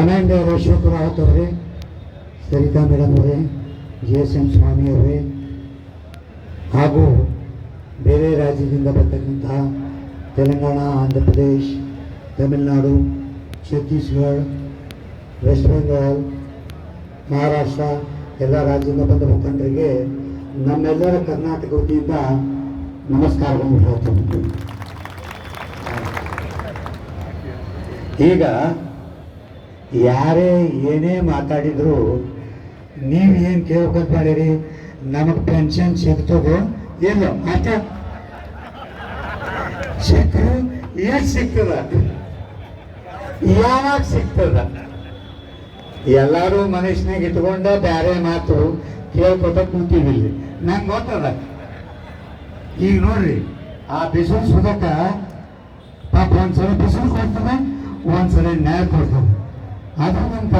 Commander Ashok Rawat ಅವರೇ, Sarita madam ಅವರೇ, G S M ಸ್ವಾಮಿ ಅವರೇ, ಹಾಗೂ ಬೇರೆ ರಾಜ್ಯದಿಂದ ಬರ್ತಕ್ಕಂತಹ ತೆಲಂಗಾಣ, ಆಂಧ್ರ ಪ್ರದೇಶ್, ತಮಿಳುನಾಡು, ಛತ್ತೀಸ್ಗಢ, ವೆಸ್ಟ್ ಬೆಂಗಾಲ್, ಮಹಾರಾಷ್ಟ್ರ ಎಲ್ಲ ರಾಜ್ಯದಿಂದ ಬಂದ ಮುಖಂಡರಿಗೆ ನಮ್ಮೆಲ್ಲರ ಕರ್ನಾಟಕ ವತಿಯಿಂದ ನಮಸ್ಕಾರವನ್ನು ಹೇಳ್ತೀನಿ ಈಗ ಯಾರೇ ಏನೇ ಮಾತಾಡಿದ್ರು ನೀವು ಏನು ಕೇಳ್ಕೊಂತ ಮಾಡಿರಿ? ನಮಗೆ ಪೆನ್ಷನ್ ಸಿಗ್ತದೋ ಇಲ್ಲ? ಆಟ ಸಿಕ್ಕರು ಏನು ಸಿಗ್ತದ? ಯಾವಾಗ ಸಿಗ್ತದ? ಎಲ್ಲರೂ ಮನುಷ್ಯನಾಗ ಇಟ್ಕೊಂಡ ಬ್ಯಾರೆ ಮಾತು ಕೇಳ್ಕೊತ ಕೂತೀವಿ ಇಲ್ಲಿ. ನಂಗೆ ಗೊತ್ತದ? ಈಗ ನೋಡ್ರಿ, ಆ ಬಿಸಿಲು ಸುದಕ್ಕ ಪಾಪ ಒಂದ್ಸಲ ಬಿಸಿಲು ಕೊಡ್ತದೆ, ಒಂದ್ಸಲ ನ್ಯಾಯ ಕೊಡ್ತದೆ. ಅದು ನಮ್ಮ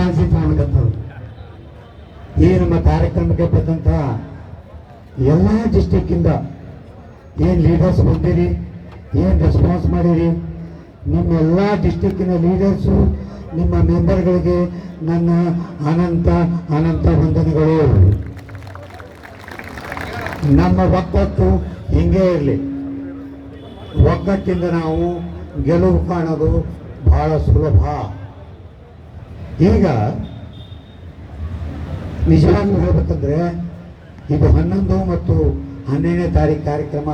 ಈ ನಮ್ಮ ಕಾರ್ಯಕ್ರಮಕ್ಕೆ ಬಂದಂಥ ಎಲ್ಲ ಡಿಸ್ಟಿಕ್ಕಿಂದ ಏನು ಲೀಡರ್ಸ್ ಬಂದಿರಿ, ಏನು ರೆಸ್ಪಾನ್ಸ್ ಮಾಡಿರಿ ನಿಮ್ಮೆಲ್ಲ ಡಿಸ್ಟಿಕ್ಕಿನ ಲೀಡರ್ಸು ನಿಮ್ಮ ಮೆಂಬರ್ಗಳಿಗೆ ನನ್ನ ಅನಂತ ಅನಂತ ವಂದನೆಗಳು. ನಮ್ಮ ಒಕ್ಕಟ್ಟು ಹಿಂಗೇ ಇರಲಿ. ಒಗ್ಗಟ್ಟಿಂದ ನಾವು ಗೆಲುವು ಕಾಣೋದು ಬಹಳ ಸುಲಭ. ಈಗ ನಿಜವಾಗ್ಲೂ ಹೇಳ್ಬೇಕಂದ್ರೆ ಇದು ಹನ್ನೊಂದು ಮತ್ತು ಹನ್ನೆರಡನೇ ತಾರೀಕು ಕಾರ್ಯಕ್ರಮ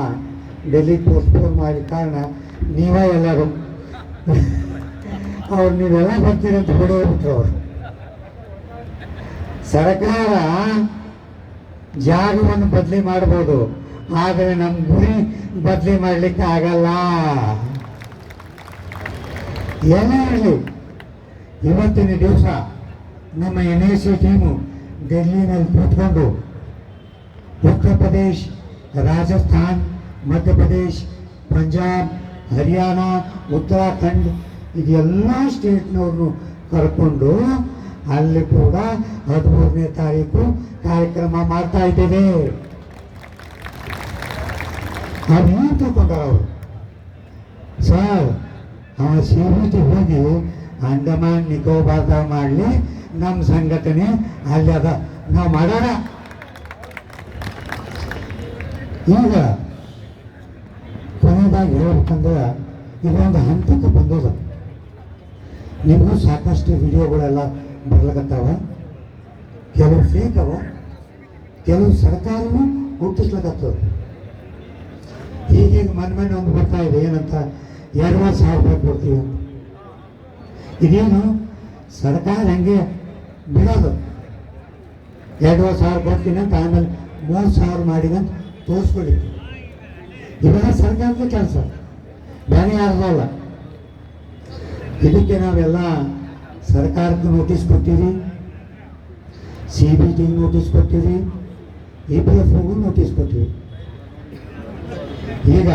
ಡೆಲ್ಲಿ ಪೋಸ್ಟ್ಪೋನ್ ಮಾಡಿದ ಕಾರಣ ನೀವೇ ಎಲ್ಲರೂ ಅವ್ರು ನೀವೆಲ್ಲ ಬರ್ತೀರಿ ಅಂತ ಹೊಡೆಯೋಗ್ಬಿಟ್ರು ಅವರು. ಸರ್ಕಾರ ಜಾಗವನ್ನು ಬದಲಿ ಮಾಡ್ಬೋದು, ಆದರೆ ನಮ್ಮ ಗುರಿ ಬದಲಿ ಮಾಡಲಿಕ್ಕೆ ಆಗಲ್ಲ. ಏನೇ ಇರಲಿ. ಇವತ್ತಿನ ದಿವಸ ನಮ್ಮ ಎನ್ ಎಸ್ ಸಿ ಟೀಮು ಡೆಲ್ಲಿನಲ್ಲಿ ಕೂತ್ಕೊಂಡು ಉತ್ತರ ಪ್ರದೇಶ್, ರಾಜಸ್ಥಾನ್ ಮಧ್ಯಪ್ರದೇಶ್ ಪಂಜಾಬ್, ಹರಿಯಾಣ, ಉತ್ತರಾಖಂಡ್ ಇದೆಲ್ಲ ಸ್ಟೇಟ್ನವ್ರನ್ನು ಕರ್ಕೊಂಡು ಅಲ್ಲಿ ಕೂಡ ಹದಿಮೂರನೇ ತಾರೀಕು ಕಾರ್ಯಕ್ರಮ ಮಾಡ್ತಾ ಇದ್ದೇವೆ. ಏನು ತಿಳ್ಕೊಂಡಾರ ಅವರು ಸರ್, ಆ ಸಿ ಹೋಗಿ ಅಂಡಮಾನ್ ನಿಕೋಬಾರ್ದಾಗ ಮಾಡಲಿ ನಮ್ಮ ಸಂಘಟನೆ ಅಲ್ಲಿ ಅದ. ನಾವು ಮಾಡೋಣ. ಈಗ ಕೊನೆಯದಾಗಿ ಹೇಳ್ಬೇಕಂದ್ರೆ ಇದೊಂದು ಹಂತಕ್ಕೆ ಬಂದದ ನಿಮಗೂ ಸಾಕಷ್ಟು ವಿಡಿಯೋಗಳೆಲ್ಲ ಬರ್ಲಕತ್ತಾವ. ಕೆಲವು ಫೇಕ್ ಅವ, ಕೆಲವು ಸರ್ಕಾರವು ಹುಟ್ಟಿಸ್ಲಕತ್ತದ ಹೀಗೆ ಮನೆ ಮನೆ ಒಂದು ಬರ್ತಾ ಇದೆ, ಏನಂತ ಎರಡು ಸಾವಿರ ರೂಪಾಯಿ ಕೊಡ್ತೀವಿ ಇದೇನು ಸರ್ಕಾರ ಹಂಗೆ ಬಿಡೋದು? ಎರಡು ಸಾವಿರ ಕೊಡ್ತೀನಿ ಅಂತ ಆಮೇಲೆ ಮೂರು ಸಾವಿರ ಮಾಡಿದೆ ಅಂತ ತೋರಿಸ್ಕೊಂಡಿತ್ತು ಇವೆಲ್ಲ ಸರ್ಕಾರದ ಕೆಲಸ. ಬೇರೆ ಯಾರ್ದಲ್ಲ ಇದಕ್ಕೆ ನಾವೆಲ್ಲ ಸರ್ಕಾರಕ್ಕೆ ನೋಟಿಸ್ ಕೊಟ್ಟಿರಿ ಸಿ ಬಿ ಟಿಗೆ ನೋಟಿಸ್ ಕೊಟ್ಟಿರಿ ಇ ಪಿ ಎಫ್ ಒಗೂ ನೋಟಿಸ್ ಕೊಟ್ಟಿರಿ ಈಗ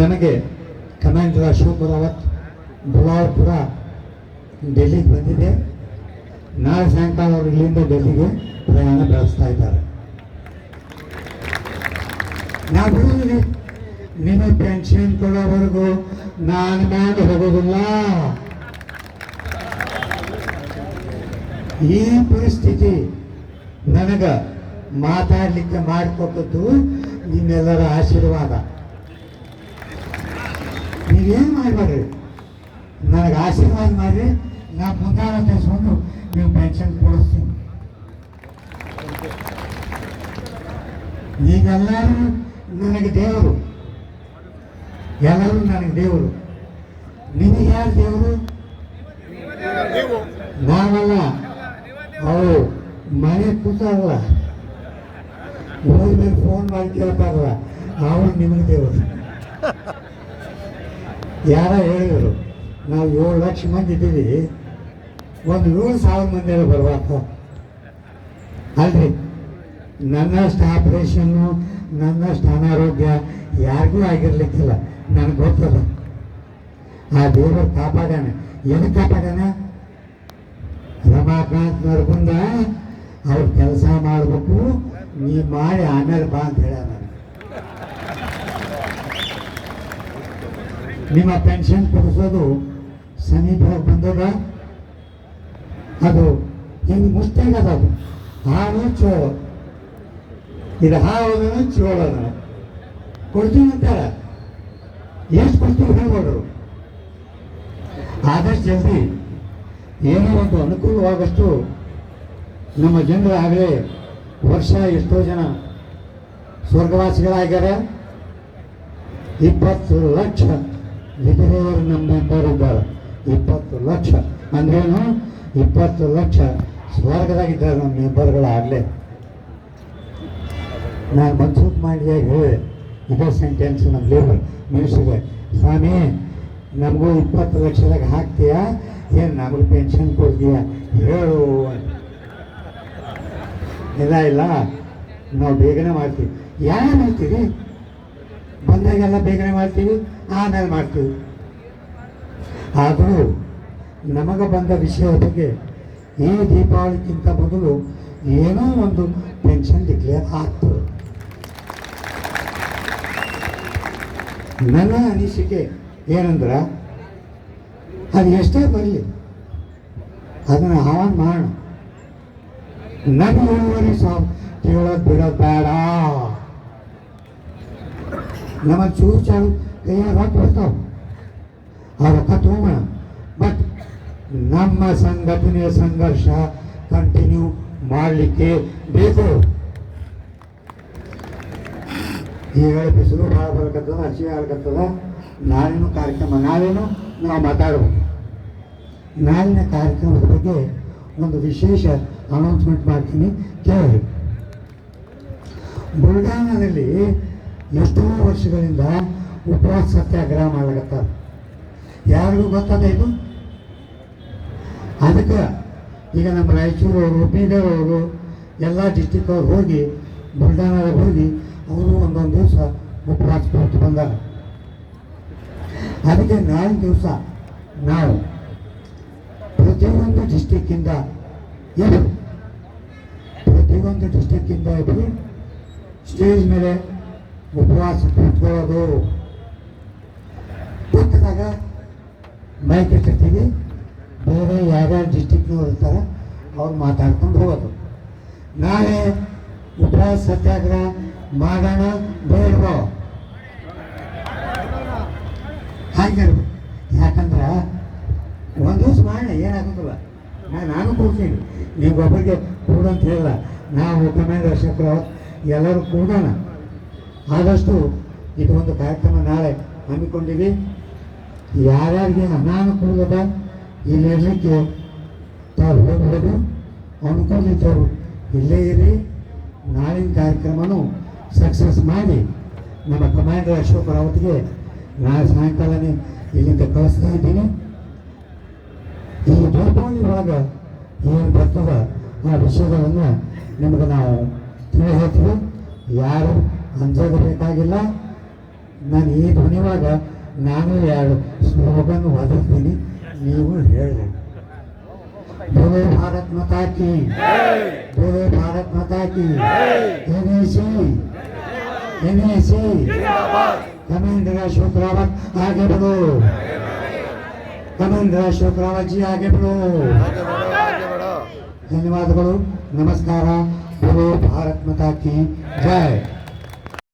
ನನಗೆ ಕಮಾಂಡರ್ ಅಶೋಕ್ ರಾವತ್ ಕೂಡ ಡೆಲ್ಲಿಗೆ ಬಂದಿದೆ. ನಾಳೆ ಸಾಯಂಕಾಲ ಅವರು ಇಲ್ಲಿಂದ ಡೆಲ್ಲಿಗೆ ಪ್ರಯಾಣ ಬೆಳೆಸ್ತಾ ಇದ್ದಾರೆ. ನಾವು ಬಿಡುವುದಿಲ್ಲ ಪೆನ್ಷನ್ ಕೊಡೋವರೆಗೂ ನಾನು ಮಾಡಿ ಹೋಗೋದಿಲ್ಲ. ಈ ಪರಿಸ್ಥಿತಿ ನನಗೆ ಮಾತಾಡಲಿಕ್ಕೆ ಮಾಡಿಕೊಟ್ಟದ್ದು ನಿಮ್ಮೆಲ್ಲರ ಆಶೀರ್ವಾದ. ನೀವೇನು ಮಾಡಬೇಡ್ರಿ? ನನಗೆ ಆಶೀರ್ವಾದ ಮಾಡಿ ನಾ ಮುಂದಾಳ ತೆಗೆಸ್ಕೊಂಡು ನೀವು ಪೆನ್ಷನ್ ಕೊಡಿಸ್ತೀನಿ. ನೀವೆಲ್ಲರೂ ನನಗೆ ದೇವರು. ಎಲ್ಲರೂ ನನಗೆ ದೇವರು. ನಿಮಗೆ ಯಾರು ದೇವರು? ನಾವಲ್ಲ. ಅವರು ಮನೆ ಕೂತಾರಲ್ಲ. ಮೇಲೆ ಫೋನ್ ಮಾಡಿ ಕೇಳ್ತಾರಲ್ಲ, ಅವರು ನಿಮಗೆ ದೇವರು. ಯಾರ ಹೇಳಿದರು. ನಾವು ಏಳು ಲಕ್ಷ ಮಂದಿ ಇದ್ದೀವಿ. ಒಂದು ಏಳು ಸಾವಿರ ಮಂದಿ ಬರಬಾರ್ದ ಅಲ್ರಿ? ನನ್ನಷ್ಟು ಆಪರೇಷನ್ನು ನನ್ನಷ್ಟು ಅನಾರೋಗ್ಯ ಯಾರಿಗೂ ಆಗಿರ್ಲಿಕ್ಕಿಲ್ಲ. ನನಗೆ ಗೊತ್ತದ ಆ ದೇವರು ಕಾಪಾಡ್ಯಾನ. ಏನು ಕಾಪಾಡ್ಯಾನ? ರಮಾಕಾಂತ್ ನರ್ಗುಂದ ಅವ್ರು ಕೆಲಸ ಮಾಡಬೇಕು. ನೀ ಮಾಡಿ ಆಮೇಲೆ ಬಾ ಅಂತ ನನಗೆ. ನಿಮ್ಮ ಪೆನ್ಷನ್ ಕೊಡಿಸೋದು ಸಮೀಪ ಬಂದದ ಅದು ಹಿಂಗೆ ಮುಷ್ಟಾಗದ ಅದು ಹಾವು ಚೋಳು. ಇದು ಹಾವು ಚೋಳ ಕೊಡ್ತೀವಿ ಅಂತಾರೆ. ಎಷ್ಟು ಕೊಡ್ತೀವಿ ಹೇಳ್ಬೋದು ಆದಷ್ಟು ಜಲ್ದಿ ಏನೋ ಒಂದು ಅನುಕೂಲವಾಗಷ್ಟು ನಮ್ಮ ಜನರು ಆಗಲೇ ವರ್ಷ ಎಷ್ಟೋ ಜನ ಸ್ವರ್ಗವಾಸಿಗಳಾಗ್ಯಾರ. ಇಪ್ಪತ್ತು ಲಕ್ಷ ವಿಧವೆಯರು ನಮ್ಮ ಮೆಂಬರ್ ಇದ್ದಾರೆ. ಇಪ್ಪತ್ತು ಲಕ್ಷ. ಅಂದ್ರೇನು? ಇಪ್ಪತ್ತು ಲಕ್ಷ ಸ್ವರ್ಗದಾಗಿದ್ದಾರೆ ನಮ್ಮ ಮೆಂಬರ್ಗಳಾಗಲೇ. ನಾನು ಮನ್ಸೂಕ್ ಮಾಡಿ ಹೇಳಿದೆ ಇದೇ ಸೆಂಟೆನ್ಸ್ ನಮ್ಮ ಲೇಬರ್ ಮೀಸಿಗೆ ಸ್ವಾಮಿ, ನಮಗೂ ಇಪ್ಪತ್ತು ಲಕ್ಷದಾಗ ಹಾಕ್ತೀಯಾ? ಏನು ನಮಗೆ ಪೆನ್ಷನ್ ಕೊಡ್ತೀಯಾ? ಹೇಳು ಇಲ್ಲ ಇಲ್ಲ. ನಾವು ಬೇಗನೆ ಮಾಡ್ತೀವಿ. ಯಾರು ಮಾಡ್ತೀವಿ ಬಂದಾಗೆಲ್ಲ ಬೇಗನೆ ಮಾಡ್ತೀವಿ, ಆಮೇಲೆ ಮಾಡ್ತೀವಿ. ಆದರೂ ನಮಗೆ ಬಂದ ವಿಷಯದ ಬಗ್ಗೆ ಈ ದೀಪಾವಳಿಗಿಂತ ಮೊದಲು ಏನೋ ಒಂದು ಪೆನ್ಷನ್ ಡಿಕ್ಲೇರ್ ಆಗ್ತದೆ ನನ್ನ ಅನಿಸಿಕೆ ಏನಂದ್ರೆ, ಅದು ಎಷ್ಟೇ ಬರಲಿ. ಅದನ್ನು ಆನ್ ಮಾಡೋಣ ನನ್ನ ಇಳುವರಿ ಸಾವು ಕೇಳೋದು ಬಿಡೋದು ಬೇಡ. ನಮ್ಮ ಚೂರು ಚಾಲು ಕೈಯಾಗ ಬರ್ತಾವೆ ಆ ರೊಕ್ಕ ಬಟ್ ನಮ್ಮ ಸಂಘಟನೆಯ ಸಂಘರ್ಷ ಕಂಟಿನ್ಯೂ ಮಾಡಲಿಕ್ಕೆ ಬೇಕು. ಈಗ ಬಿಸಿಲು ಭಾಳ ಬರ್ಕತ್ತದ, ಹಸಿ ಆಗ್ಲತ್ತದ ನಾಳಿನ ಕಾರ್ಯಕ್ರಮ ನಾವೇನು ನಾವು ಮಾತಾಡಬೇಕು. ನಾಳಿನ ಕಾರ್ಯಕ್ರಮದ ಬಗ್ಗೆ ಒಂದು ವಿಶೇಷ ಅನೌನ್ಸ್ಮೆಂಟ್ ಮಾಡ್ತೀನಿ. ಕೇಳಿ. ಬುಲ್ಡಾಣದಲ್ಲಿ ಎಷ್ಟೋ ವರ್ಷಗಳಿಂದ ಉಪವಾಸ ಸತ್ಯಾಗ್ರಹ ಮಾಡ್ಲಕತ್ತಾರ ಯಾರಿಗೂ ಗೊತ್ತದ ಇದು? ಅದಕ್ಕೆ ಈಗ ನಮ್ಮ ರಾಯಚೂರು ಅವರು ಬೀದರ್ ಅವರು, ಎಲ್ಲ ಡಿಸ್ಟಿಕ್ ಅವ್ರು ಹೋಗಿ ಬುಲ್ಡಾನಾಗ ಹೋಗಿ, ಅವರು ಒಂದೊಂದು ದಿವಸ ಉಪವಾಸ ಕೊಟ್ಟು ಬಂದಾರ. ಅದಕ್ಕೆ ನಾಲ್ಕು ದಿವಸ ನಾವು ಪ್ರತಿಯೊಂದು ಡಿಸ್ಟಿಕ್ಕಿಂದ ಇಬ್ಬರು ಪ್ರತಿಯೊಂದು ಡಿಸ್ಟಿಕ್ಕಿಂದ ಇಬ್ಬರು ಸ್ಟೇಜ್ ಮೇಲೆ ಉಪವಾಸ ಕೂತ್ಕೊಳ್ಳೋದು. ಪಕ್ಕದಾಗ ಮೈಕ್ ಇಟ್ಟಿರ್ತೀವಿ ಬೇರೆ ಯಾರ್ಯಾರು ಡಿಸ್ಟಿಕ್ನವ್ರು ಇರ್ತಾರೆ, ಅವ್ರು ಮಾತಾಡ್ಕೊಂಡು ಹೋಗೋದು. ನಾಳೆ ಉಪವಾಸ ಸತ್ಯಾಗ್ರಹ ಮಾಡೋಣ, ಬೇಡವೋ? ಹಾಗಿರ್ಬೇಕು ಯಾಕಂದ್ರೆ ಒಂದು ದಿವಸ ಮಾಡೋಣ ಏನಾಗೋದಿಲ್ಲ ನಾನು ನಾನು ಕೂಡ್ತೀನಿ ನೀವು ಒಬ್ಬರಿಗೆ ಕೂಡ ಅಂತ ಹೇಳಿಲ್ಲ. ನಾವು ಕಮಾಂಡ್ ಶಂಕರ ಎಲ್ಲರೂ ಕೂಡೋಣ. ಆದಷ್ಟು ಇದು ಒಂದು ಕಾರ್ಯಕ್ರಮ ನಾಳೆ ಹಮ್ಮಿಕೊಂಡಿವಿ. ಯಾರ್ಯಾರಿಗೆ ಅನಾನುಕೂಲದ ಇಲ್ಲಿರಲಿಕ್ಕೆ ತಾವು ಹೋಗ್ಬೋದು ಅನುಕೂಲಿತರು ಇಲ್ಲೇ ಇರಿ. ನಾಳಿನ ಕಾರ್ಯಕ್ರಮನೂ ಸಕ್ಸಸ್ ಮಾಡಿ ನಮ್ಮ ಕಮಾಂಡರ್ ಅಶೋಕ್ ರಾವತ್ಗೆ ನಾಳೆ ಸಾಯಂಕಾಲನೇ ಇಲ್ಲಿಂದ ಕಳಿಸ್ತಾ ಇದ್ದೀನಿ. ಈ ದೀಪಾವಳಿ ಒಳಗೆ ಏನು ಬರ್ತದ ಆ ವಿಷಯಗಳನ್ನು ನಿಮಗೆ ನಾವು ತಿಳಿ ಹೇಳ್ತೀವಿ ಯಾರು ಅಂಜೋದು ಬೇಕಾಗಿಲ್ಲ. ನಾನು ಈ ಧ್ವನಿವಾಗ ನಾನು ಎರಡು ಸ್ಲೋಗನ್ ಓದಿರ್ತೀನಿ ನೀವು ಹೇಳಿ बोलो भारत माता की बोलो भारत माता की NAC NAC commander Ashok Rawat आगे बढ़ो कमांडर अशोक रावत जी आगे बढ़ो ಧನ್ಯವಾದಗಳು ನಮಸ್ಕಾರ बोलो भारत माता की जय